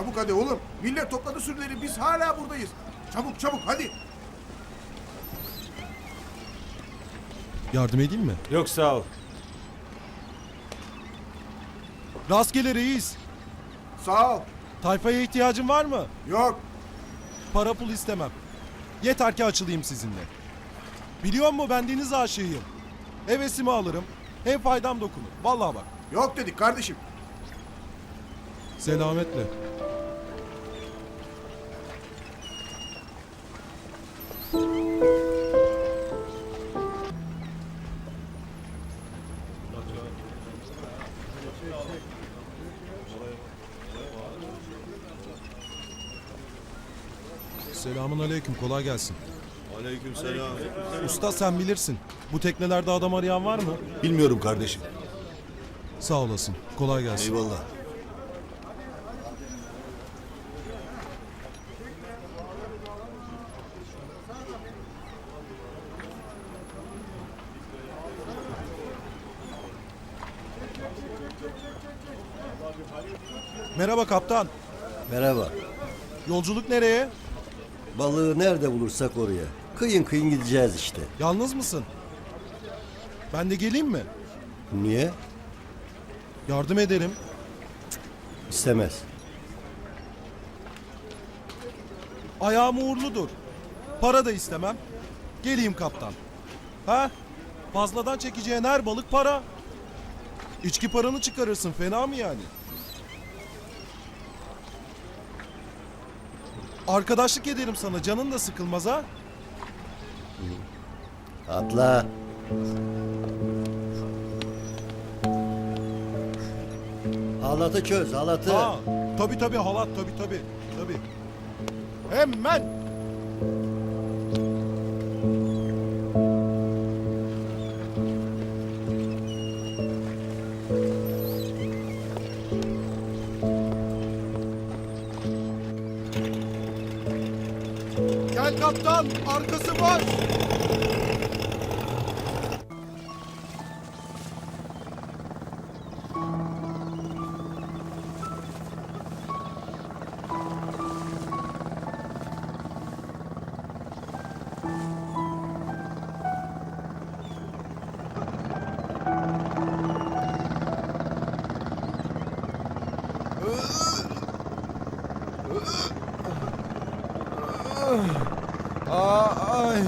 Çabuk hadi oğlum. Millet topladı sürüleri biz hala buradayız. Çabuk çabuk hadi. Yardım edeyim mi? Yok sağ ol. Rastgele reis. Sağ ol. Tayfaya ihtiyacın var mı? Yok. Para pul istemem. Yeter ki açılayım sizinle. Biliyor musun ben deniz aşığıyım. Hevesimi alırım. Hem faydam dokunur. Vallahi bak. Yok dedik kardeşim. Selametle. Selamun aleyküm kolay gelsin. Aleykümselam. Usta sen bilirsin. Bu teknelerde adam arayan var mı? Bilmiyorum kardeşim. Sağ olasın. Kolay gelsin. Eyvallah. Merhaba kaptan. Merhaba. Yolculuk nereye? Balığı nerede bulursak oraya. Kıyın kıyın gideceğiz işte. Yalnız mısın? Ben de geleyim mi? Niye? Yardım ederim. İstemez. Ayağım uğurludur. Para da istemem. Geleyim kaptan. Ha? Fazladan çekeceğin her balık para. İçki paranı çıkarırsın fena mı yani? Arkadaşlık ederim sana canın da sıkılmaz ha? Atla. Halatı çöz, halatı. Ha, tabi tabi halat tabi tabi tabi. Hemen. Arkası var. Aa, ay,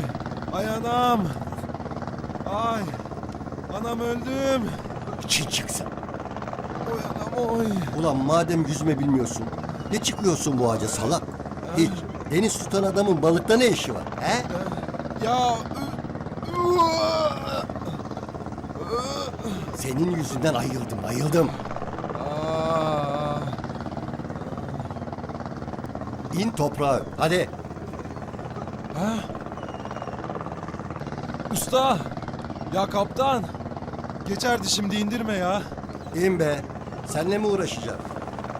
ay anam. Ay, anam öldüm. İçin çıksın. Oy anam oy. Ulan madem yüzme bilmiyorsun, ne çıkıyorsun bu ağaca salak? Hiç. Deniz tutan adamın balıkta ne işi var? He? Ya, Senin yüzünden ayıldım, ayıldım. Aa, İn toprağa. Hadi. Usta. Ya kaptan. Geçerdi şimdi indirme ya. İn be. Seninle mi uğraşacağım?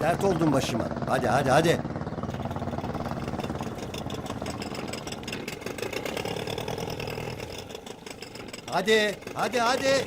Dert oldun başıma. Hadi hadi hadi. Hadi, hadi, hadi.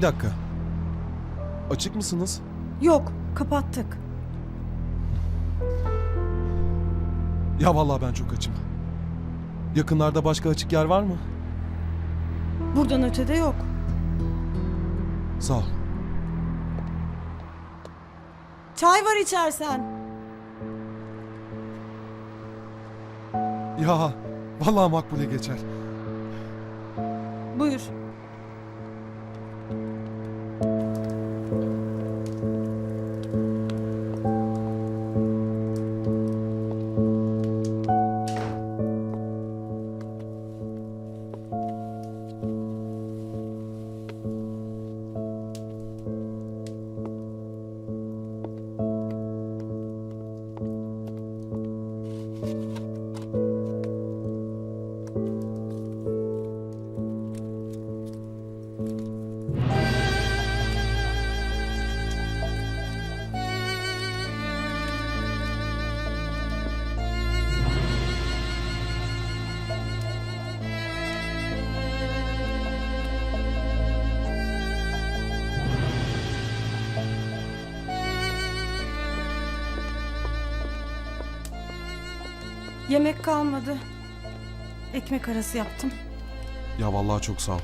Bir dakika. Açık mısınız? Yok, kapattık. Ya vallahi ben çok açım. Yakınlarda başka açık yer var mı? Buradan ötede yok. Sağ ol. Çay var içersen. Ya vallahi makbule geçer. Buyur. Yemek kalmadı. Ekmek arası yaptım. Ya vallahi çok sağ ol.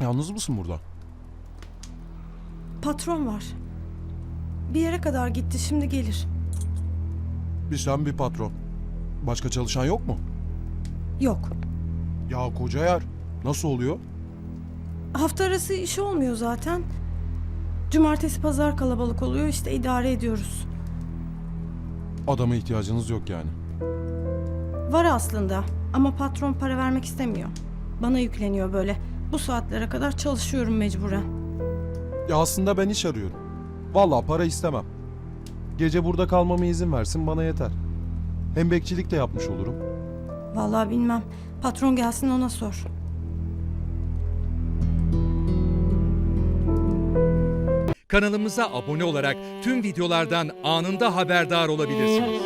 Yalnız mısın burada? Patron var. Bir yere kadar gitti, şimdi gelir. Bir sen bir patron. Başka çalışan yok mu? Yok. Ya koca yer. Nasıl oluyor? Hafta arası iş olmuyor zaten. Cumartesi pazar kalabalık oluyor, işte idare ediyoruz. Adama ihtiyacınız yok yani. Var aslında ama patron para vermek istemiyor. Bana yükleniyor böyle. Bu saatlere kadar çalışıyorum mecburen. Ya aslında ben iş arıyorum. Vallahi para istemem. Gece burada kalmama izin versin bana yeter. Hem bekçilik de yapmış olurum. Vallahi bilmem. Patron gelsin ona sor. Kanalımıza abone olarak tüm videolardan anında haberdar olabilirsiniz.